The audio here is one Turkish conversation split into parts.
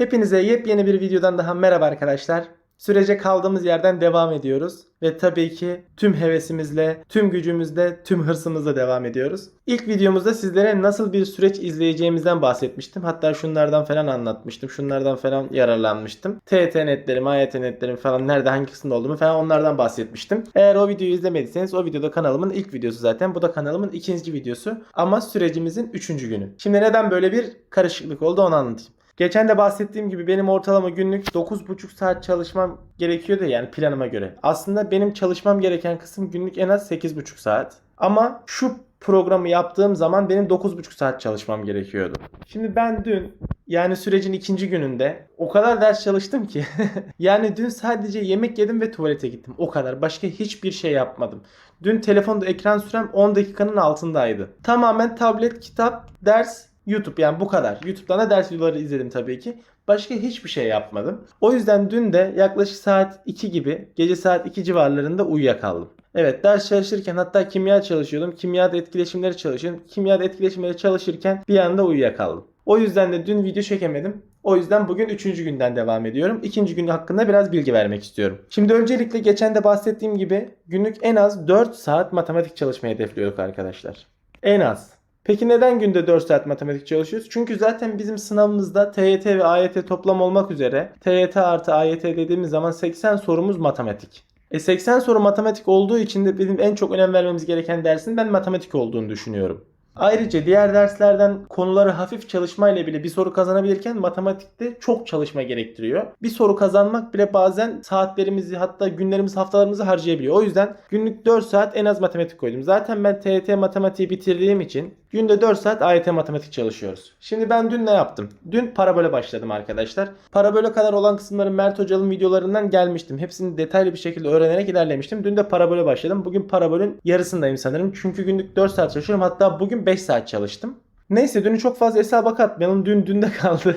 Hepinize yepyeni bir videodan daha merhaba arkadaşlar. Sürece kaldığımız yerden devam ediyoruz. Ve tabii ki tüm hevesimizle, tüm gücümüzle, tüm hırsımızla devam ediyoruz. İlk videomuzda sizlere nasıl bir süreç izleyeceğimizden bahsetmiştim. Hatta şunlardan falan anlatmıştım. Şunlardan falan yararlanmıştım. TET netlerim, AYT netlerim falan nerede hangi kısımda olduğumu falan onlardan bahsetmiştim. Eğer o videoyu izlemediyseniz o videoda kanalımın ilk videosu zaten. Bu da kanalımın ikinci videosu. Ama sürecimizin üçüncü günü. Şimdi neden böyle bir karışıklık oldu onu anlatayım. Geçen de bahsettiğim gibi benim ortalama günlük 9,5 saat çalışmam gerekiyordu yani planıma göre. Aslında benim çalışmam gereken kısım günlük en az 8,5 saat. Ama şu programı yaptığım zaman benim 9,5 saat çalışmam gerekiyordu. Şimdi ben dün yani sürecin ikinci gününde o kadar ders çalıştım ki yani dün sadece yemek yedim ve tuvalete gittim. O kadar. Başka hiçbir şey yapmadım. Dün telefonda ekran sürem 10 dakikanın altındaydı. Tamamen tablet, kitap, ders, YouTube yani bu kadar. YouTube'dan da ders videoları izledim tabii ki. Başka hiçbir şey yapmadım. O yüzden dün de yaklaşık saat 2 gibi, gece saat 2 civarlarında uyuyakaldım. Evet ders çalışırken hatta kimya çalışıyordum. Kimyada etkileşimleri çalışıyordum. Kimyada etkileşimleri çalışırken bir anda uyuyakaldım. O yüzden de dün video çekemedim. O yüzden bugün 3. günden devam ediyorum. 2. gün hakkında biraz bilgi vermek istiyorum. Şimdi öncelikle geçen de bahsettiğim gibi günlük en az 4 saat matematik çalışmayı hedefliyorduk arkadaşlar. En az. Peki neden günde 4 saat matematik çalışıyoruz? Çünkü zaten bizim sınavımızda TYT ve AYT toplam olmak üzere TYT artı AYT dediğimiz zaman 80 sorumuz matematik. E 80 soru matematik olduğu için de bizim en çok önem vermemiz gereken dersin ben matematik olduğunu düşünüyorum. Ayrıca diğer derslerden konuları hafif çalışmayla bile bir soru kazanabilirken matematikte çok çalışma gerektiriyor. Bir soru kazanmak bile bazen saatlerimizi hatta günlerimizi haftalarımızı harcayabiliyor. O yüzden günlük 4 saat en az matematik koydum. Zaten ben TYT matematiği bitirdiğim için günde 4 saat AYT matematik çalışıyoruz. Şimdi ben dün ne yaptım? Dün parabole başladım arkadaşlar. Parabole kadar olan kısımların Mert Hoca'nın videolarından gelmiştim. Hepsini detaylı bir şekilde öğrenerek ilerlemiştim. Dün de parabole başladım. Bugün parabolün yarısındayım sanırım. Çünkü günlük 4 saat çalışıyorum. Hatta bugün 5 saat çalıştım. Neyse dünü çok fazla hesaba katmayalım. Dün dünde kaldı.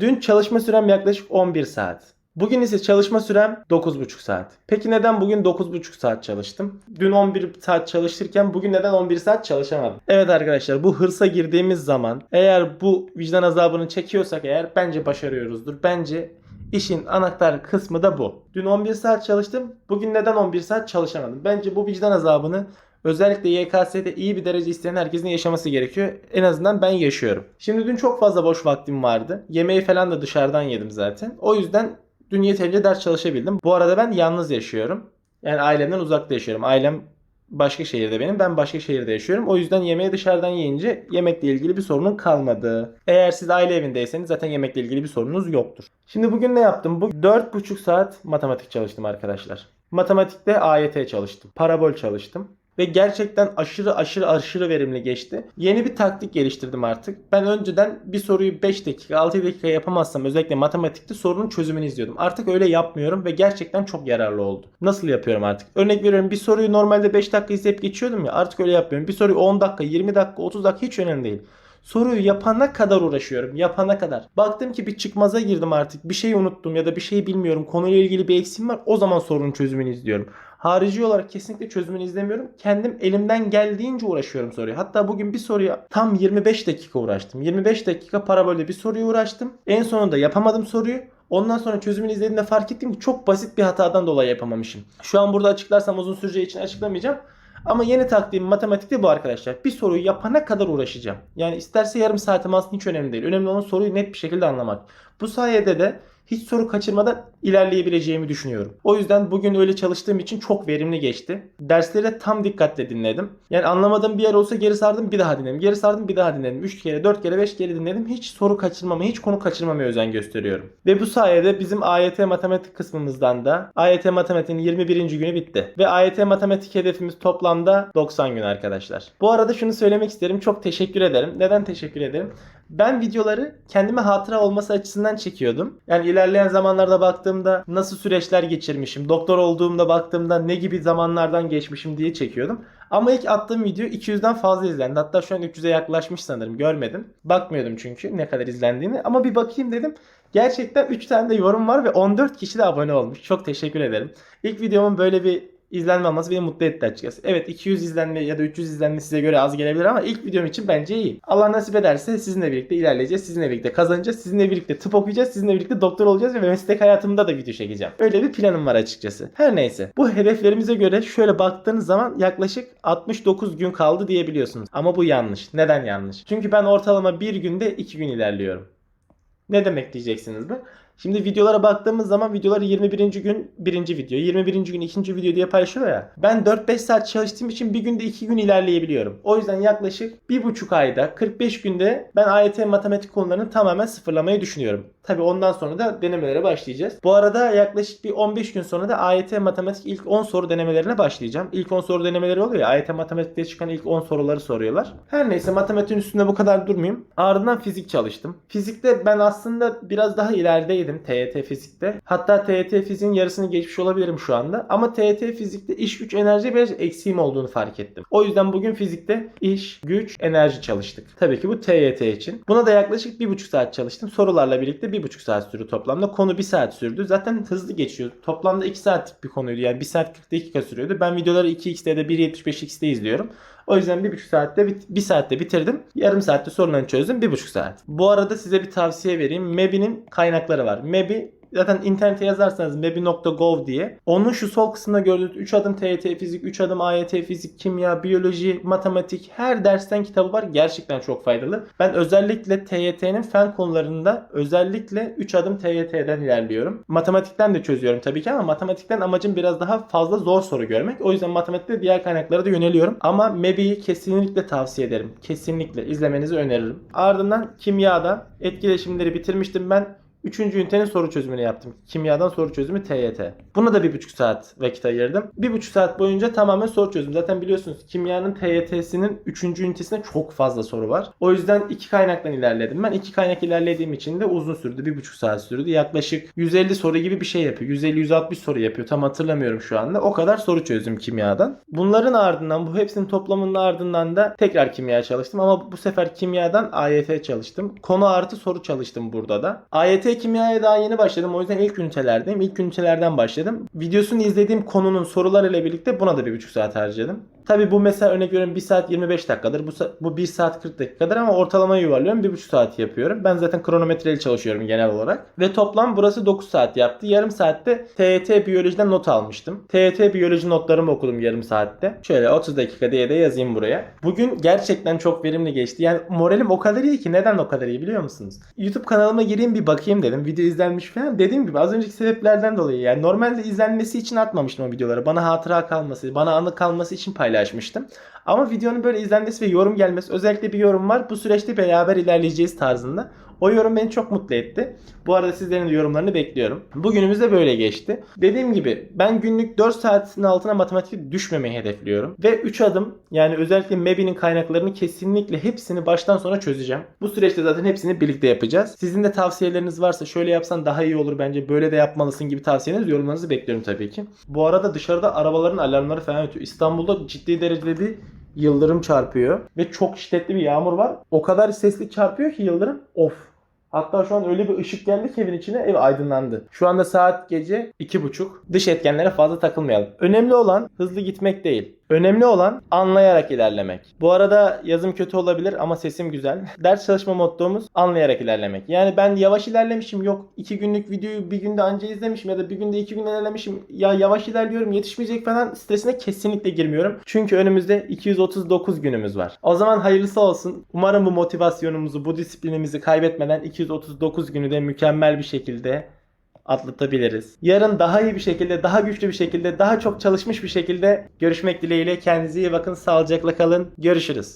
dün çalışma sürem yaklaşık 11 saat. Bugün ise çalışma sürem 9,5 saat. Peki neden bugün 9,5 saat çalıştım? Dün 11 saat çalışırken bugün neden 11 saat çalışamadım? Evet arkadaşlar bu hırsa girdiğimiz zaman eğer bu vicdan azabını çekiyorsak eğer bence başarıyoruzdur. Bence işin anahtar kısmı da bu. Dün 11 saat çalıştım. Bugün neden 11 saat çalışamadım? Bence bu vicdan azabını Özellikle YKS'de iyi bir derece isteyen herkesin yaşaması gerekiyor. En azından ben yaşıyorum. Şimdi dün çok fazla boş vaktim vardı. Yemeği falan da dışarıdan yedim zaten. O yüzden dün yeterince ders çalışabildim. Bu arada ben yalnız yaşıyorum. Yani ailemden uzakta yaşıyorum. Ailem başka şehirde benim. Ben başka şehirde yaşıyorum. O yüzden yemeği dışarıdan yiyince yemekle ilgili bir sorunun kalmadı. Eğer siz aile evindeyseniz zaten yemekle ilgili bir sorunuz yoktur. Şimdi bugün ne yaptım? Bu 4,5 saat matematik çalıştım arkadaşlar. Matematikte AYT çalıştım. Parabol çalıştım. Ve gerçekten aşırı aşırı aşırı verimli geçti. Yeni bir taktik geliştirdim artık. Ben önceden bir soruyu 5 dakika 6 dakika yapamazsam özellikle matematikte sorunun çözümünü izliyordum. Artık öyle yapmıyorum ve gerçekten çok yararlı oldu. Nasıl yapıyorum artık? Örnek veriyorum bir soruyu normalde 5 dakika izleyip geçiyordum ya artık öyle yapmıyorum. Bir soruyu 10 dakika 20 dakika 30 dakika hiç önemli değil. Soruyu yapana kadar uğraşıyorum. Yapana kadar. Baktım ki bir çıkmaza girdim artık. Bir şey unuttum ya da bir şey bilmiyorum. Konuyla ilgili bir eksiğim var. O zaman sorunun çözümünü izliyorum. Harici olarak kesinlikle çözümünü izlemiyorum. Kendim elimden geldiğince uğraşıyorum soruya. Hatta bugün bir soruya tam 25 dakika uğraştım. 25 dakika parabolde bir soruya uğraştım. En sonunda yapamadım soruyu. Ondan sonra çözümünü izlediğimde fark ettim ki çok basit bir hatadan dolayı yapamamışım. Şu an burada açıklarsam uzun süreceği için açıklamayacağım. Ama yeni taktiğim matematikte bu arkadaşlar. Bir soruyu yapana kadar uğraşacağım. Yani isterse yarım saatim aslında hiç önemli değil. Önemli olan soruyu net bir şekilde anlamak. Bu sayede de hiç soru kaçırmadan ilerleyebileceğimi düşünüyorum. O yüzden bugün öyle çalıştığım için çok verimli geçti. Dersleri de tam dikkatle dinledim. Yani anlamadığım bir yer olsa geri sardım bir daha dinledim. Geri sardım bir daha dinledim. 3 kere, 4 kere, 5 kere dinledim. Hiç soru kaçırmamaya, hiç konu kaçırmamaya özen gösteriyorum. Ve bu sayede bizim AYT matematik kısmımızdan da AYT matematiğin 21. günü bitti. Ve AYT matematik hedefimiz toplamda 90 gün arkadaşlar. Bu arada şunu söylemek isterim. Çok teşekkür ederim. Neden teşekkür ederim? Ben videoları kendime hatıra olması açısından çekiyordum. Yani ilerleyen zamanlarda baktığımda nasıl süreçler geçirmişim, doktor olduğumda baktığımda ne gibi zamanlardan geçmişim diye çekiyordum. Ama ilk attığım video 200'den fazla izlendi. Hatta şu an 300'e yaklaşmış sanırım. Görmedim. Bakmıyordum çünkü ne kadar izlendiğini. Ama bir bakayım dedim. Gerçekten 3 tane de yorum var ve 14 kişi de abone olmuş. Çok teşekkür ederim. İlk videomun böyle bir izlenme alması beni mutlu etti açıkçası. Evet 200 izlenme ya da 300 izlenme size göre az gelebilir ama ilk videom için bence iyi. Allah nasip ederse sizinle birlikte ilerleyeceğiz. Sizinle birlikte kazanacağız. Sizinle birlikte tıp okuyacağız. Sizinle birlikte doktor olacağız ve meslek hayatımda da video çekeceğim. Öyle bir planım var açıkçası. Her neyse. Bu hedeflerimize göre şöyle baktığınız zaman yaklaşık 69 gün kaldı diyebiliyorsunuz. Ama bu yanlış. Neden yanlış? Çünkü ben ortalama bir günde 2 gün ilerliyorum. Ne demek diyeceksiniz bu? Şimdi videolara baktığımız zaman videoları 21. gün birinci video, 21. gün ikinci video diye paylaşıyor ya. Ben 4-5 saat çalıştığım için bir günde 2 gün ilerleyebiliyorum. O yüzden yaklaşık 1,5 ayda 45 günde ben AYT matematik konularını tamamen sıfırlamayı düşünüyorum. Tabi ondan sonra da denemelere başlayacağız. Bu arada yaklaşık bir 15 gün sonra da AYT matematik ilk 10 soru denemelerine başlayacağım. İlk 10 soru denemeleri oluyor ya AYT matematikte çıkan ilk 10 soruları soruyorlar. Her neyse matematiğin üstünde bu kadar durmayayım. Ardından fizik çalıştım. Fizikte ben aslında biraz daha ilerideydim TYT fizikte. Hatta TYT fiziğin yarısını geçmiş olabilirim şu anda. Ama TYT fizikte iş güç enerji biraz eksiğim olduğunu fark ettim. O yüzden bugün fizikte iş, güç, enerji çalıştık. Tabii ki bu TYT için. Buna da yaklaşık 1,5 saat çalıştım. Sorularla birlikte 1,5 saat sürdü toplamda. Konu 1 saat sürdü. Zaten hızlı geçiyor. Toplamda 2 saatlik bir konuydu. Yani 1 saat 40 dakika sürüyordu. Ben videoları 2x'te ya da 1.75x'te izliyorum. O yüzden 1,5 saatte 1 saatte bitirdim. Yarım saatte sorularını çözdüm. 1,5 saat. Bu arada size bir tavsiye vereyim. MEB'nin kaynakları var. MEB'i Zaten internete yazarsanız mebi.gov diye. Onun şu sol kısmında gördüğünüz 3 adım TYT fizik, 3 adım AYT fizik, kimya, biyoloji, matematik her dersten kitabı var. Gerçekten çok faydalı. Ben özellikle TYT'nin fen konularında özellikle 3 adım TYT'den ilerliyorum. Matematikten de çözüyorum tabii ki ama matematikten amacım biraz daha fazla zor soru görmek. O yüzden matematikte diğer kaynaklara da yöneliyorum. Ama MEB'yi kesinlikle tavsiye ederim. Kesinlikle izlemenizi öneririm. Ardından kimyada etkileşimleri bitirmiştim ben. Üçüncü ünitenin soru çözümünü yaptım. Kimyadan soru çözümü TYT. Buna da bir buçuk saat vakit ayırdım. Bir buçuk saat boyunca tamamen soru çözdüm. Zaten biliyorsunuz kimyanın TYT'sinin üçüncü ünitesinde çok fazla soru var. O yüzden iki kaynaktan ilerledim. Ben iki kaynak ilerlediğim için de uzun sürdü. Bir buçuk saat sürdü. Yaklaşık 150 soru gibi bir şey yapıyor. 150-160 soru yapıyor. Tam hatırlamıyorum şu anda. O kadar soru çözdüm kimyadan. Bunların ardından bu hepsinin toplamının ardından da tekrar kimya çalıştım. Ama bu sefer kimyadan AYT çalıştım. Konu artı soru çalıştım burada da. AYT kimyaya daha yeni başladım. O yüzden ilk ünitelerdeyim. İlk ünitelerden başladım. Videosunu izlediğim konunun sorularıyla birlikte buna da bir buçuk saat harcadım. Tabi bu mesela örnek veriyorum 1 saat 25 dakikadır. Bu, bu 1 saat 40 dakikadır ama ortalama yuvarlıyorum 1,5 saat yapıyorum. Ben zaten kronometreli çalışıyorum genel olarak. Ve toplam burası 9 saat yaptı. Yarım saatte TYT biyolojiden not almıştım. TYT biyoloji notlarımı okudum yarım saatte. Şöyle 30 dakika diye de yazayım buraya. Bugün gerçekten çok verimli geçti. Yani moralim o kadar iyi ki neden o kadar iyi biliyor musunuz? YouTube kanalıma gireyim bir bakayım dedim. Video izlenmiş falan. Dediğim gibi az önceki sebeplerden dolayı yani normalde izlenmesi için atmamıştım o videoları. Bana hatıra kalması, bana anı kalması için paylaşmıştım. Ama videonun böyle izlenmesi ve yorum gelmesi özellikle bir yorum var. Bu süreçte beraber ilerleyeceğiz tarzında. O yorum beni çok mutlu etti. Bu arada sizlerin de yorumlarını bekliyorum. Bugünümüz de böyle geçti. Dediğim gibi ben günlük 4 saatin altına matematik düşmemeyi hedefliyorum. Ve 3 adım yani özellikle MEB'nin kaynaklarını kesinlikle hepsini baştan sona çözeceğim. Bu süreçte zaten hepsini birlikte yapacağız. Sizin de tavsiyeleriniz varsa şöyle yapsan daha iyi olur bence böyle de yapmalısın gibi tavsiyeleriniz yorumlarınızı bekliyorum tabii ki. Bu arada dışarıda arabaların alarmları falan ötüyor. İstanbul'da ciddi derecede bir yıldırım çarpıyor ve çok şiddetli bir yağmur var. O kadar sesli çarpıyor ki yıldırım. Of. Hatta şu an öyle bir ışık geldi ki evin içine ev aydınlandı. Şu anda saat gece 2.30. Dış etkenlere fazla takılmayalım. Önemli olan hızlı gitmek değil. Önemli olan anlayarak ilerlemek. Bu arada yazım kötü olabilir ama sesim güzel. Ders çalışma mottomuz anlayarak ilerlemek. Yani ben yavaş ilerlemişim yok. iki günlük videoyu bir günde anca izlemişim ya da bir günde iki gün ilerlemişim. Ya yavaş ilerliyorum yetişmeyecek falan stresine kesinlikle girmiyorum. Çünkü önümüzde 239 günümüz var. O zaman hayırlısı olsun. Umarım bu motivasyonumuzu, bu disiplinimizi kaybetmeden 239 günü de mükemmel bir şekilde atlatabiliriz. Yarın daha iyi bir şekilde, daha güçlü bir şekilde, daha çok çalışmış bir şekilde görüşmek dileğiyle. Kendinize iyi bakın, sağlıcakla kalın. Görüşürüz.